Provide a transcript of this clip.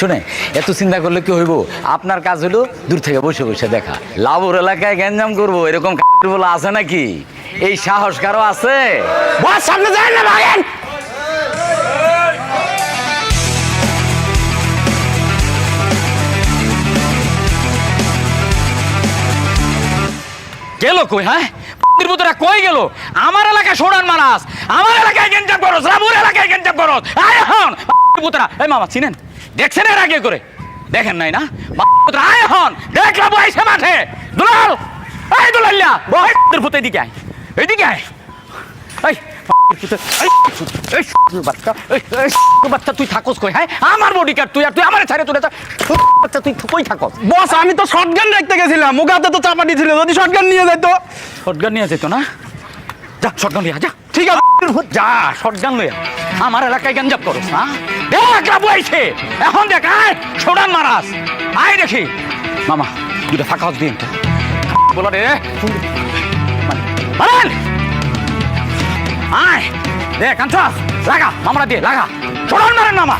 শুনে এত চিন্তা করলে কি হইব? আপনার কাজ হলো দূর থেকে বসে বসে দেখা। লাভর এলাকায় গ্যাঞ্জাম করব এরকম বলে আছে নাকি? এই সাহস কারও আছে? সামনে যায় না ভাগেন। গেল কই হ্যাঁ? পুতরা কই গেল? আমার এলাকায় সোনান মারাস আমার এলাকায় গেঞ্জাম করস রাবুর এলাকায় গেঞ্জাম করস। আয় এখন পুতরা এই মামা চিনেন? দেখছেন এর আগে করে? দেখেন নাই না? আয় এখন! দেখলাম আইসে মাঠে! দুলাল! এই দুলাল্লা! বহের পুতে এদিকে আয়। এদিকে আয়। এই তুই থাকস কই হ্যাঁ? আমার বডি কার্ড তুই আর তুই আমার ছাড়ে তুলে বাচ্চা তুই কই থাকস? বস আমি তো শটগান রাখতে গেছিলাম। মুখ হাতে তো চাপাটি ছিল যদি শটগান নিয়ে যেত শটগান নিয়ে যেত না? যা শটগান লিয়া যা। ঠিক আছে যা শটগান লইয়া। আমার এলাকায় গঞ্জাব করো না দেখ লাবু আইছে। এখন দেখ, আয় ছোড়ান মারাস আয় দেখি। মামা, দুটো ফাঁকা হস দিন বলা রে। মারেন। আয়। দেখ আনছাস লাগা মামরা দিয়ে, লাগা। ছোড়ান মারেন, মামা।